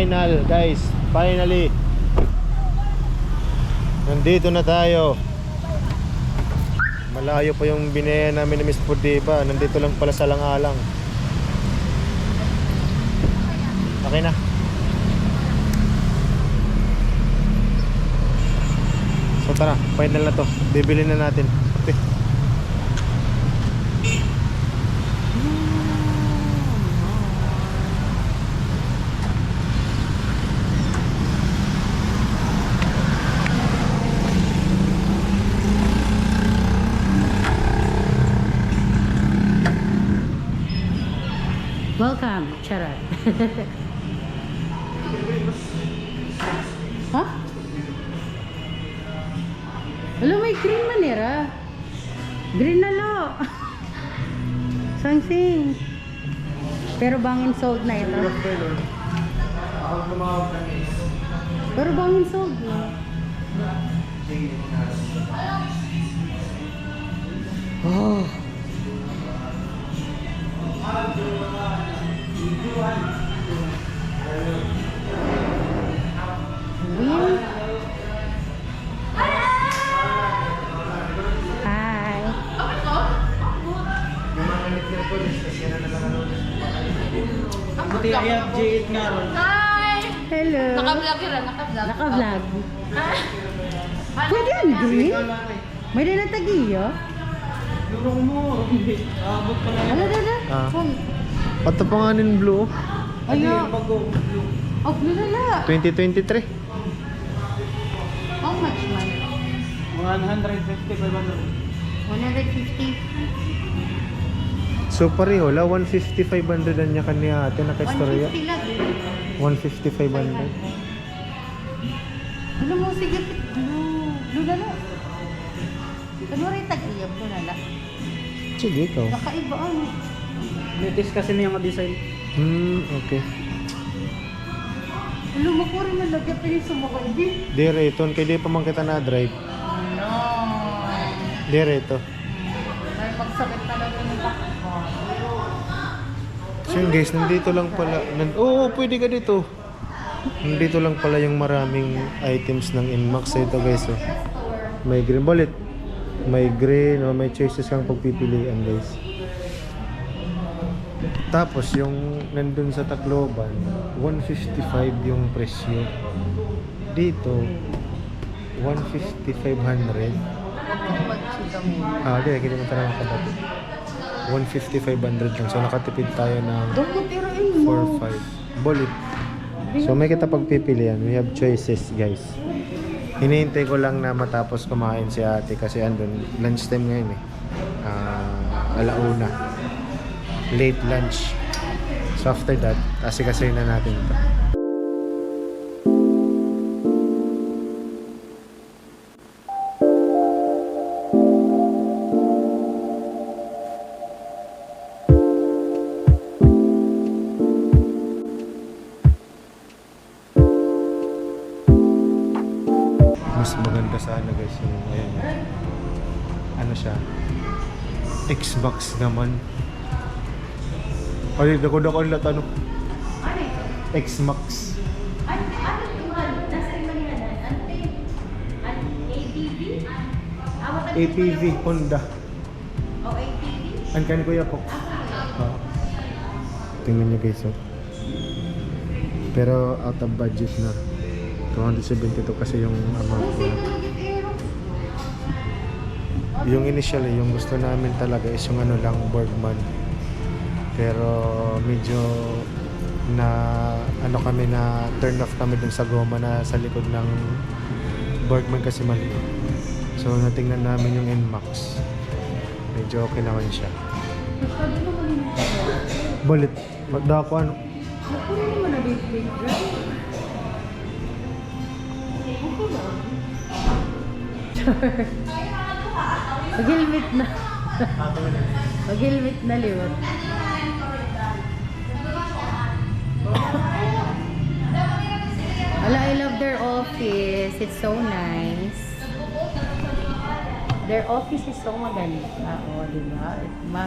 final guys. Finally. Nandito na tayo. Malayo pa yung binaya namin ni Miss Pudiba. Nandito lang pala sa Langalang. Okay na. So tara, final na to. Bibili na natin. Okay. Ha? Wala, may green manera. Green na lo. Sangsing. Pero bangin sold na ito. Pero bangin sold na. Oh. Win. Hi. Buti ayag J8 nga ron. Hi! Hello. Naka-vlog yun, naka-vlog. Naka-vlog. Pwede yan, green? May din ang tagiyo? Lurong mo. Abot pa na Ano, yan. Ano, ano? Patapanganin blue. Ayo. Bago. Oh, lulala. 2023. How much man? 150 500. 150. So pareho, la 150 500 ang niya kanya ate naka-istorya. 150 lang. 150 500. Ano mo, sige, blue. Lulala. Ano rin tagiyo? Lulala. Sige ikaw. Nakaiba ano. Latest kasi niya nga design. Hmm, okay. Alam mo ko rin nalagyan pa yung sumakay din. Dire ito, kay di pa man kita na drive. No. Dire ito. May magsakit talaga ng takbo. So yun guys, nandito lang pala. Nan Oo, pwede ka dito. Nandito lang pala yung maraming items ng Inmax. Ito guys, oh. May green bullet. May green, oh, may choices kang pagpipilian guys. Tapos yung nandun sa Tacloban, 155 yung presyo. Dito, 150, 500. Magchika mo. Ah, di, kita mo tayo makabati. 150, 500 lang. So nakatipid tayo ng Doon mo tiruin mo. 4-5. Bullet. So may kita pagpipilian. We have choices guys. Hinihintay ko lang na matapos kumain si ate kasi andun lunchtime ngayon eh. Ah, alauna. Late lunch. So after that, asikasuhin na natin ito. Mas maganda sana guys yung ayun. Ano siya? Xbox naman. Ay, dako dako lang ano. Xbox. Ano? Nasa? Ano APV? Ang Honda. O APV? Ang kan kuya po. Ah. Tingnan niyo guys oh. Pero out of budget na. 272 kasi yung amount aero. Yung initial eh, yung gusto namin talaga is yung ano lang, Bergman. Pero medyo na ano kami na turn off kami dun sa goma na sa likod ng Bergman kasi maliit. So natingnan namin yung Nmax. Medyo okay naman siya. Kanina. Balit. Magdako ano. Mag-helmet na. Mag-helmet na liwat. Office. It's so nice. Their office is so maganda. Oo, di ba? Ma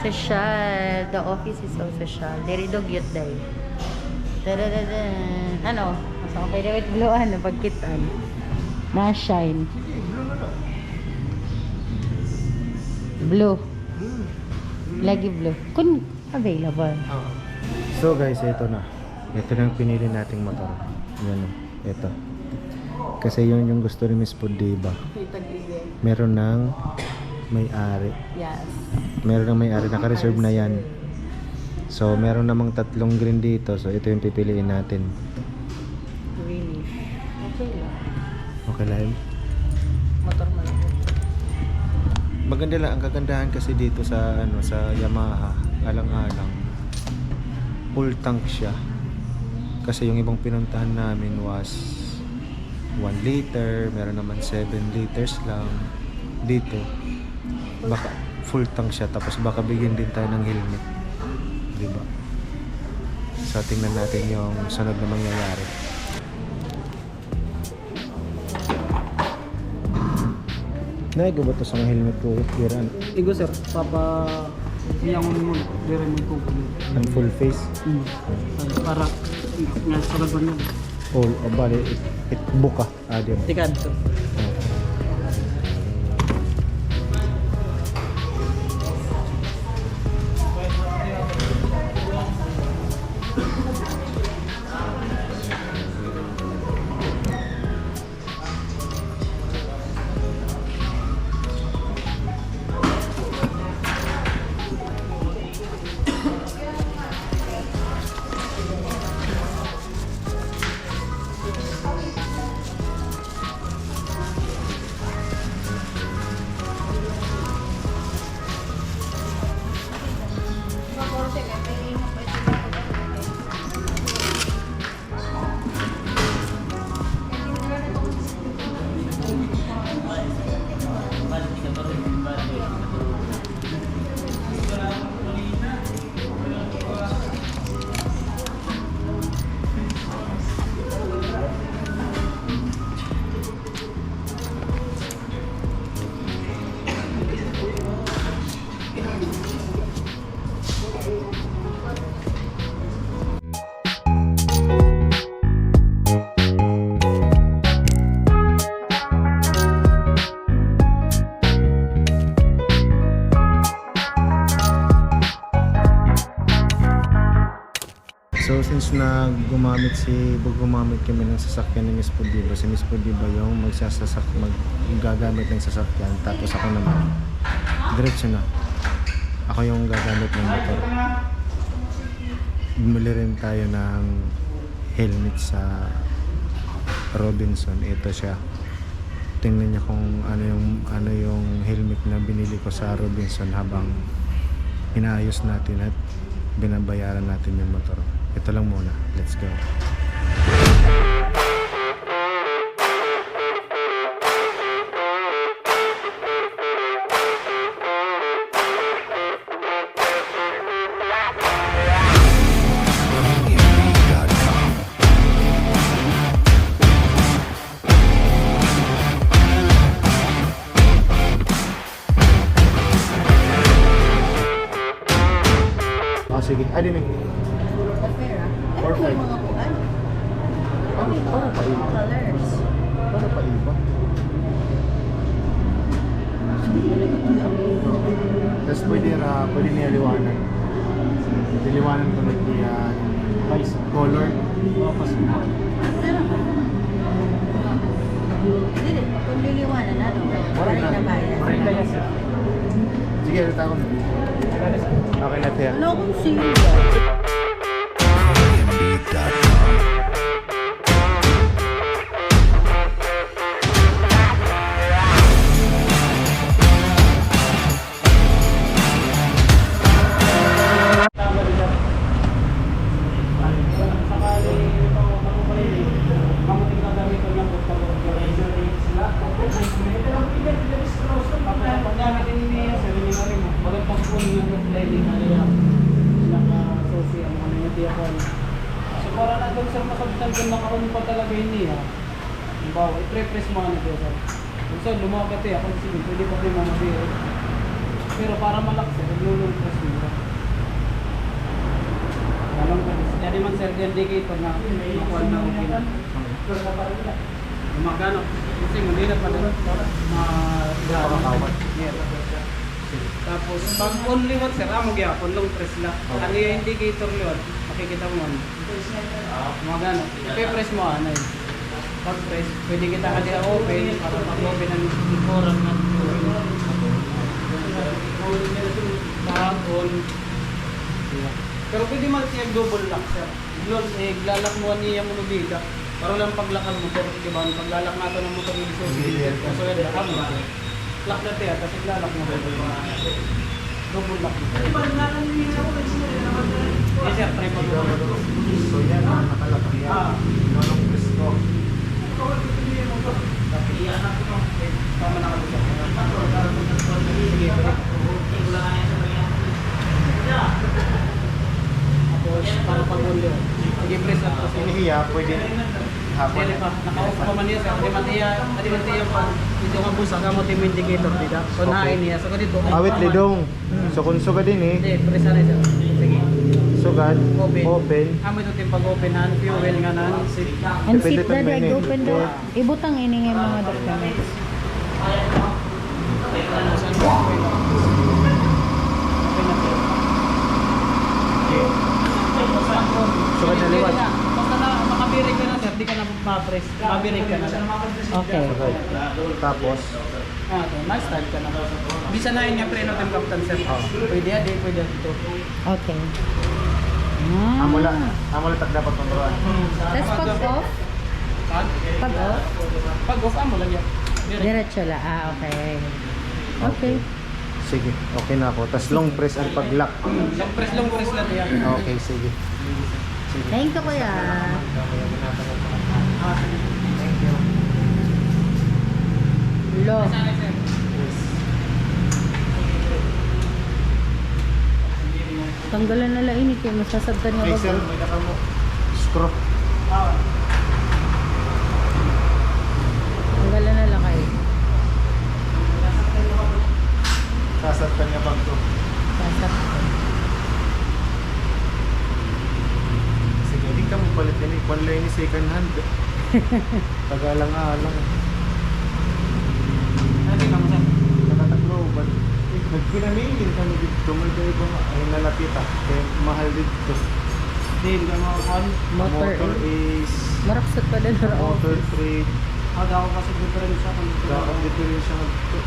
social. The office is so social. Very dugyot day. Tadadadan. Ano? Masa ka pwede wait buluan na pagkitan. Na shine. Blue. Lagi blue. Kun available. So guys, ito na. Ito na yung pinili nating motor. Yan. Ito. Kasi yun yung gusto ni Miss Pudiba. Meron ng may-ari. Yes. Meron ng may-ari. Naka-reserve na yan. So, meron namang tatlong green dito. So, ito yung pipiliin natin. Greenish. Okay lang. Okay lang. Motor mo lang. Maganda lang. Ang kagandahan kasi dito sa ano sa Yamaha. Alang-alang. Full tank siya. Kasi yung ibang pinuntahan namin was 1 liter. Meron naman 7 liters lang. Dito. Baka full tank siya. Tapos baka bigyan din tayo ng helmet. Diba? So tingnan natin yung sunod na mangyayari. Naigo ba ito sa helmet ko? Kiran. Igo sir, papa siyang mo dire mo ko. Ang full face. Hmm. Para nga sa ba niya. All, o bali, it, it buka. Ah, di ba? Tikad sir. Gumamit si gumamit kami ng sasakyan ni Miss Pudiba, si Miss Pudiba yung magsasasak mag gagamit ng sasakyan tapos ako naman diretso na. Ako yung gagamit ng motor. Bumili rin tayo ng helmet sa Robinson. Ito siya. Tingnan niyo kung ano yung ano yung helmet na binili ko sa Robinson habang inaayos natin at binabayaran natin yung motor. Ito lang muna. Let's go. Paano, paano pa iba? Colors. Paano pa iba? Tapos pwede na, pwede niya liwanan. Diliwanan ko na niya vice color. Tapos Dili, kung liliwanan, ano? Balik na bayan. Sige, ulit ako. Okay na tiyan. Ano sir masabtan kung nakaon pa talaga yun niya. Halimbawa, i-press mo na doon sir. Kung sir, lumagat eh, ako sige, pwede pa rin mamabiro. Pero para malak sir, nilulong press mo. Anong Jadi man sir, indicator na makuha na okay na. Gumagano. Kasi hindi na pa doon. Napakakawat. Yeah. Tapos, pag only one sir, amo gyapon long press lang. Ano yung indicator yun? Makikita mo ano. Gumagano. I-press mo ano yun. Pag press, pwede kita kasi open para pag-open ang forum na Pag on. Pero pwede man siya double lock sir. Yun, eh, lalak mo niya mo nubida. Para lang paglakan mo, pero di ba, paglalak nato ng motor yung susi. Hindi yan. Lakam mo. Lock na tiya, tapos lalak mo. Double lock. Yes sir, try pa mo. So yan, ah, nakalapag yan. Ah. Nonong press ko. Tama na kalusok. Sige, balik. Tapos, para pag-ulo. Sige, press tapos. Inihiya, pwede hapon. Dili pa, naka-off pa man niya sir. Di man tiya, di man tiya pa. Dito nga busa ka mo team indicator dito. So Okay. nain niya. So kadito. Awit lidong. So kung suga din eh, Hindi, press na sir. Sugad, Open. open. Amo ito tim pag-open han, fuel nga nan, sit. And sit naman eh. open daw. Ibutang ini nga yung mga documents. Sugad na liwat. Basta na makabirig ka na sir, di ka na ma-press. Mabirig ka na. Okay. Tapos, Ah, to, nice start ka na. Bisa na nga preno tim captain sir. Pwede ya, di pwede dito. Okay. Ah. amo lang tak dapat pangruan. Tapos pag off, Pag pag off, pag off yan. Direct. diretso la. Ah, okay. Okay. Sige, okay na ako. Tapos long press ang pag-lock. Long press long press lang yan. Okay, sige. Sige. Thank you kuya. Lo. Sana sir. Tanggalan na lang ini kay masasabtan nga ba? sir, may naka mo. Screw. Ah, Tanggalan na lang kayo. Sasaktan niya bag to. Sasabtan. Sige, di ka mo palit din eh. Kwan lang ni second hand. Tagalang-alang. Ano ka mo sir? Nakatakloban. Nagpinamingin kami dito. May kayo ba nga? Ay nalapit ah. Kaya mahal dito. Di, hindi ka makakuhan. Motor. Motor is... Maraksot pa din na Motor trade. Ah, daw kasi difference sa kung Dapat dito rin siya nagto.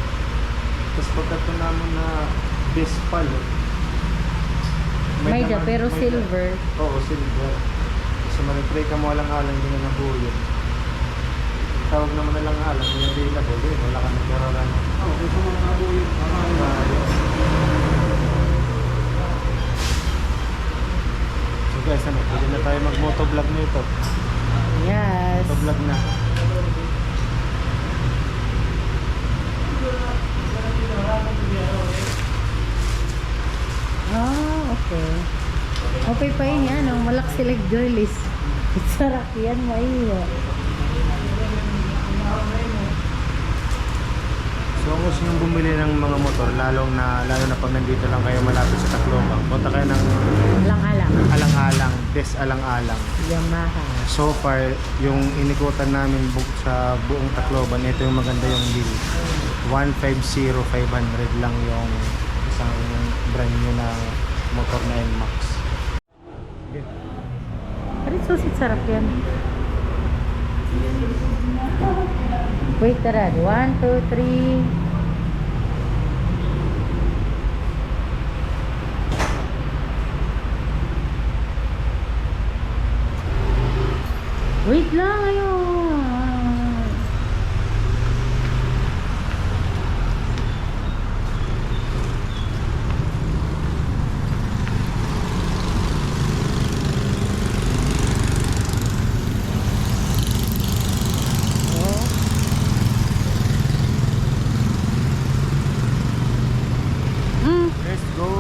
Tapos pagkato naman na Vespal. eh. May da, naman- pero may da- silver. Oo, silver. So manipray ka mo alang-alang din na nabuyo. Tawag naman na lang alang, may available din. Wala ka nagkaroon. Oo, kung sa mga nakabuyo. So guys, ano, pwede na tayo mag-motovlog nito. Yes. Motovlog na. Ah, okay. Okay pa yun yan. Ang malak sila girlies. Sarap yan, maiyo. So kung gusto nyo bumili ng mga motor, lalong na, lalo na pag nandito lang kayo malapit sa Tacloban, punta kayo ng Alang-alang. alang-alang, des alang-alang. Yamaha. So far, yung inikutan namin bu- sa buong Tacloban, ito yung maganda yung deal. 150,500 lang yung isang brand new na motor na NMAX. Ano susit sarap yan? Wait, tara. One, two, three. Wait lang, ayun. Oh. Mm. Let's go!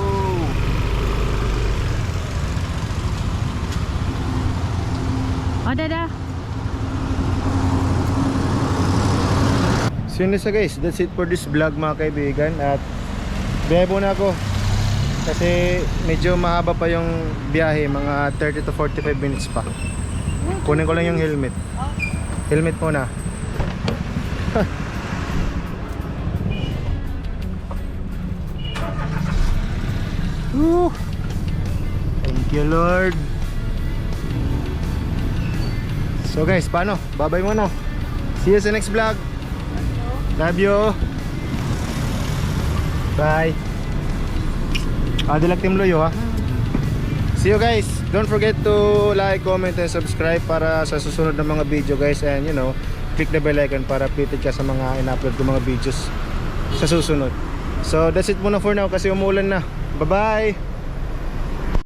O, dada. So yun na siya guys, that's it for this vlog mga kaibigan at biyahe muna ako. Kasi medyo mahaba pa yung biyahe, mga 30 to 45 minutes pa. Kunin ko lang yung helmet. Helmet muna. Woo! Thank you Lord. So guys, paano? Bye-bye muna. See you sa next vlog. Love you. Bye. Adilag Team Loyo ha. See you guys. Don't forget to like, comment, and subscribe para sa susunod na mga video guys. And you know, click the bell icon para updated ka sa mga in-upload ko mga videos sa susunod. So that's it muna for now kasi umuulan na. Bye-bye!